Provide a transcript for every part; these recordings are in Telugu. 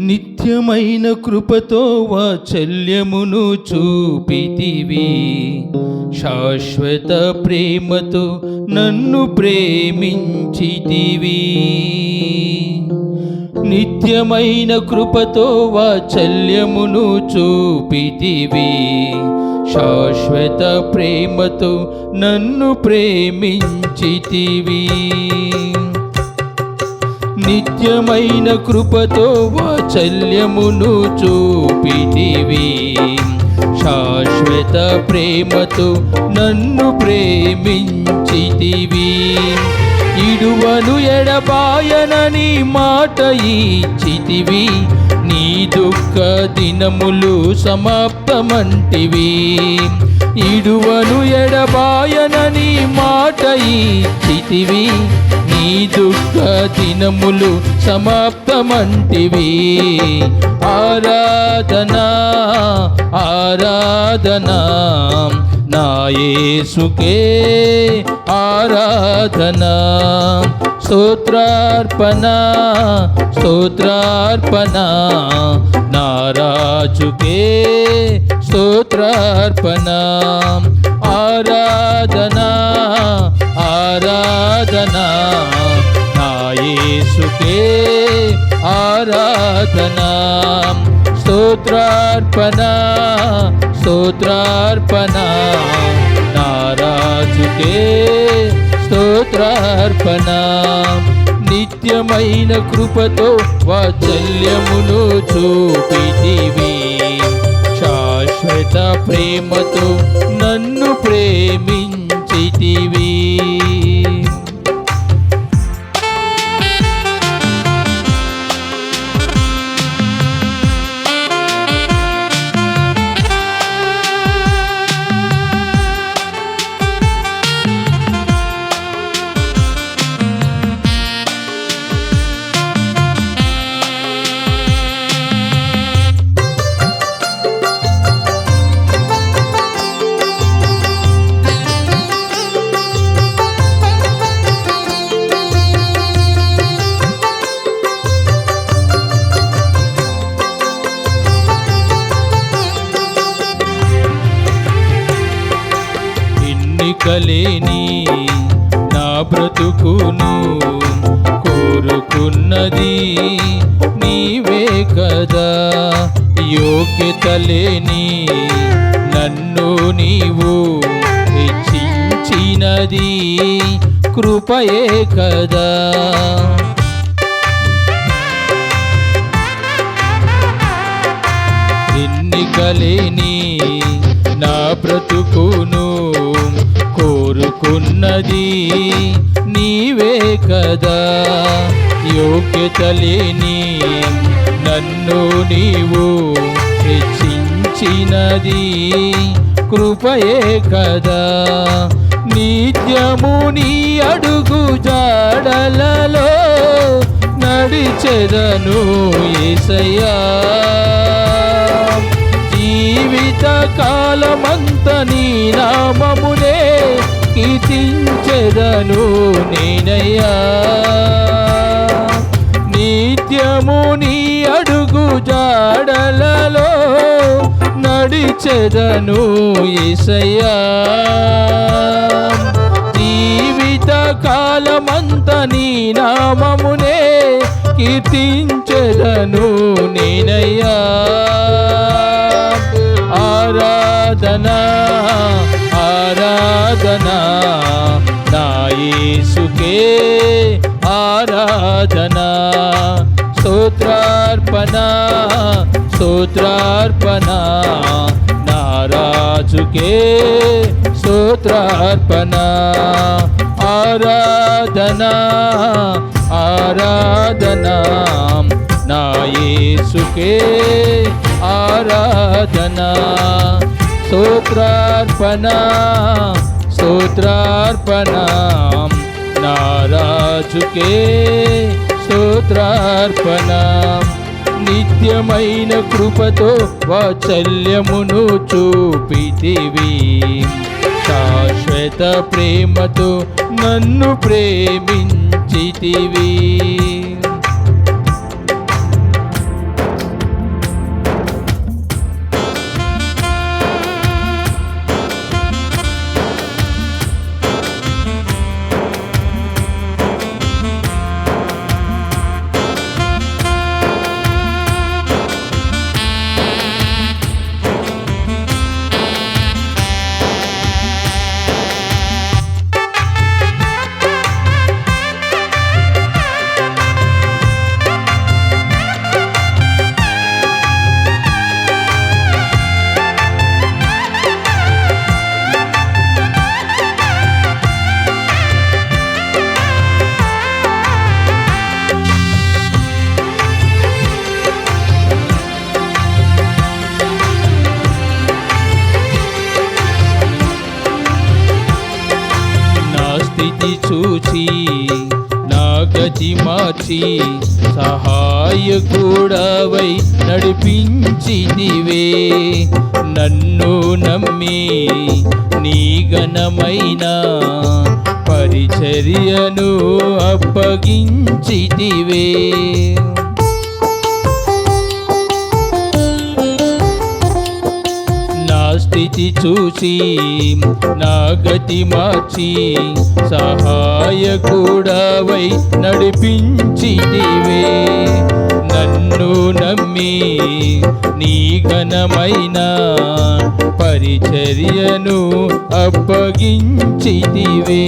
నిత్యమైన కృపతో వాచల్యమును చూపితివి. శాశ్వత ప్రేమతో నన్ను ప్రేమించితివి. నిత్యమైన కృపతో వాచల్యమును చూపితివి. శాశ్వత ప్రేమతో నన్ను ప్రేమించితివి. నిత్యమైన కృపతో వాచల్యమును చూపితివి. శాశ్వత ప్రేమతో నన్ను ప్రేమించితివి. ఇడువను ఎడబాయనని మాట ఇచ్చితివి. నీ దుఃఖ దినములు సమాప్తమంటివి. ఇడువను ఎడబాయనని మాట ఇచ్చితివి. నీ దుఃఖ దినములు సమాప్తమంటివి. ఆరాధనా ఆరాధనా నాయసుకే ఆరాధనా స్తోత్రార్పణ స్తోత్రార్పణ నారాజుకే స్తోత్రార్పణ ఆరాధనా ఆరాధనా నాయసుకే ఆరాధనా స్తోత్రార్పణ స్తోత్రార్పణ. నారాజుకే స్తోత్రార్పణ. నిత్యమైన కృపతో వాత్సల్యమును చూపితివి. శాశ్వత ప్రేమతో నన్ను ప్రేమించితివి. ఎన్నికలేని నా బ్రతుకును కోరుకున్నది నీవే కదా. యోగ్యత లేని నన్ను నీవు హెచ్చించినది కృపయే కదా. ఎన్నికలేని నా బ్రతుకును ఉన్నది నీవే కదా. యోగ్యత లేని నన్ను నీవు హెచ్చించినది కృపయే కదా. నిత్యము నీ అడుగు జాడలలో నడిచెదను ఏసయ్యా. జీవిత కాలమంత నీ నామమునే కీర్తించెదను నేనయ్యా. నిత్యము నీ అడుగు జాడలలో నడిచెదను ఈసయ్యా జీవిత కాలమంత నీ నామమునే కీర్తించెదను నేనయ్యా. ఆరాధనా ఆరాధనా నాయసుకే ఆరాధనా. స్తోత్రార్పణ స్తోత్రార్పణ నారాజుకే స్తోత్రార్పణ. ఆరాధనా ఆరాధనా నాయసుకే ఆరాధనా స్తోత్రార్పణ స్తోత్రార్పణ నారాజుకే స్తోత్రార్పణ. నిత్యమైన కృపతో వాత్సల్యమును చూపితివి. శాశ్వత ప్రేమతో నన్ను ప్రేమించితివి. మార్చి సహాయకుడవై నడిపించిదివే నన్ను నమ్మి నీ ఘనమైన పరిచర్యను అప్పగించితివే. స్థితి చూసి నా గతి మార్చి సహాయకుడవై నడిపించితివే. నన్ను నమ్మి నీ ఘనమైన పరిచర్యను అప్పగించితివే.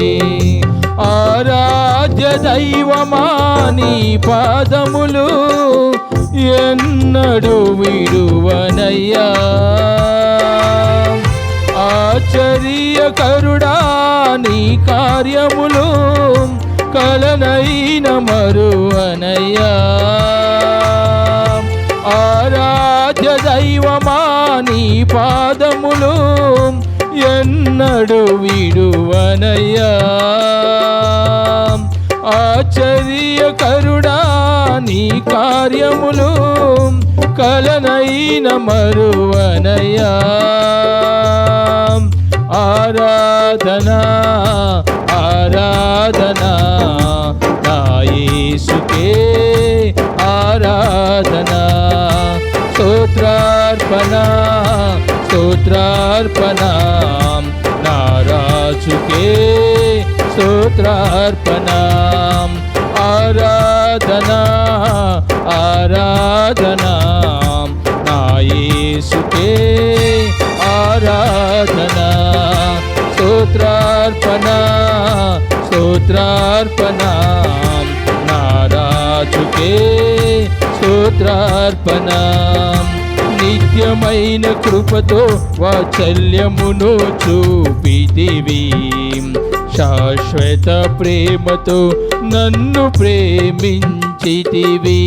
ఆరాధ్య దైవమా నీ పాదములు ఎన్నడు విడువనయ్యా. ఆశ్చర్యకరుడా నీ కార్యములు కలనైన మరువనయ్యా. ఆరాధ్య దైవమా నీ పాదములు ఎన్నడు విడువనయ్యా. ఆశ్చర్యకరుడా నీ కార్యములు కలనైన మరువనయా ఆరాధనా ఆరాధనా తాయేసుకే ఆరాధనా. స్తోత్రార్పణ స్తోత్రార్పణ. స్తోత్రార్పణ. ఆరాధనా ఆరాధనా. నా యేసుకే ఆరాధనా. స్తోత్రార్పణ స్తోత్రార్పణ. నా రాజుకే స్తోత్రార్పణ. నిత్యమైన కృపతో వాత్సల్యమును చూపిదివి శాశ్వత ప్రేమతో నన్ను ప్రేమించితివి.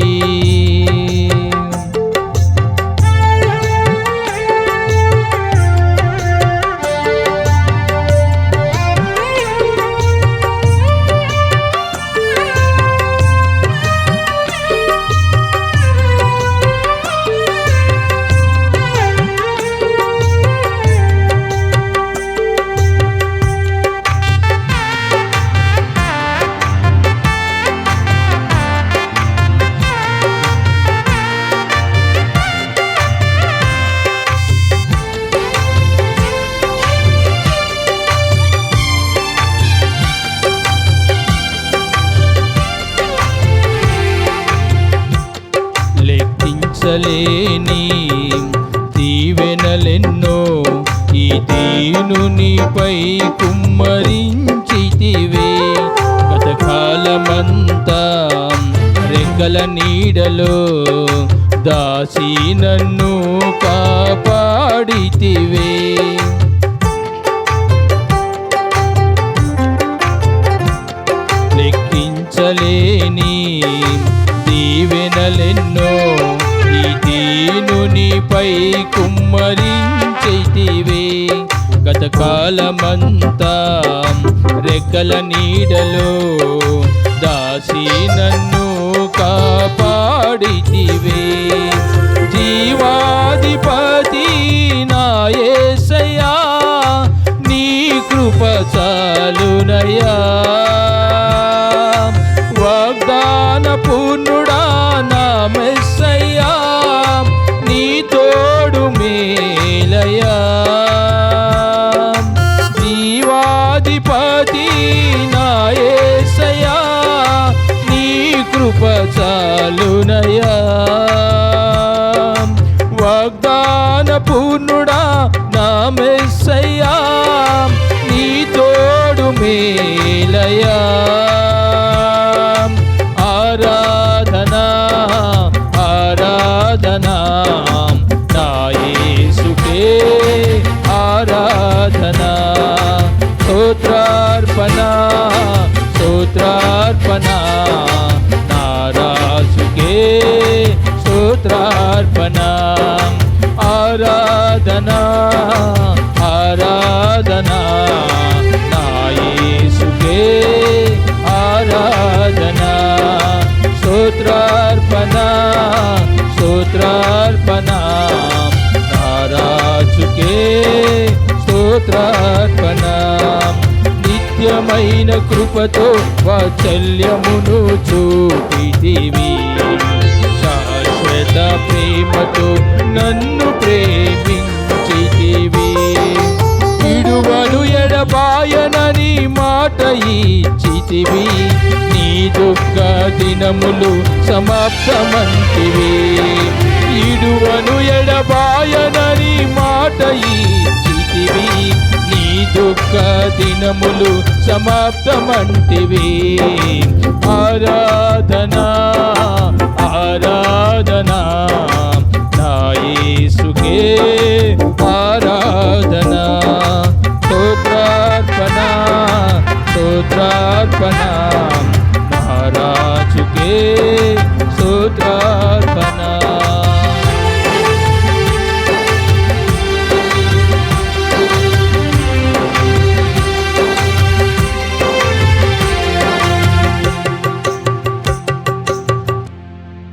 రెక్కల నీడలో దాసి నన్ను కాపాడితివే. లెక్కించలేని దీవెనలెన్నో ఈ దీనునిపై కుమ్మరించితివే. గతకాలమంతా రెక్కల నీడలో దాసి నన్ను కాపాడితివే. జీవాధిపతి నాయసయా నీ కృప చాలునయా చాలునయా వాగ్దాన పూర్ణుడా నా మెస్సయ్యా. నీ తోడు మేలయా ఆరాధనా ఆరాధనా నా యేసుకే ఆరాధనా. స్తోత్రార్పణ స్తోత్రార్పణ. ఆరాధనా. నా ఆరాధనా. స్తోత్రార్పణ స్తోత్రార్పణ. నారాజుకే స్తోత్రార్పణ. నిత్యమైన కృపతో వాత్సల్యమును చూపితివి. శాశ్వత ప్రేమతో నన్ను ప్రేమి విడువను మాట ఇచ్చితివి. నీ దుఃఖ దినములు సమాప్తమంటివి ఇడువను ఎడబాయనని మాట ఇచ్చితివి. నీ దుఃఖ దినములు సమాప్తమంటివి ఆరాధనా ఆరాధనా నా సుఖే ఆరాధనా.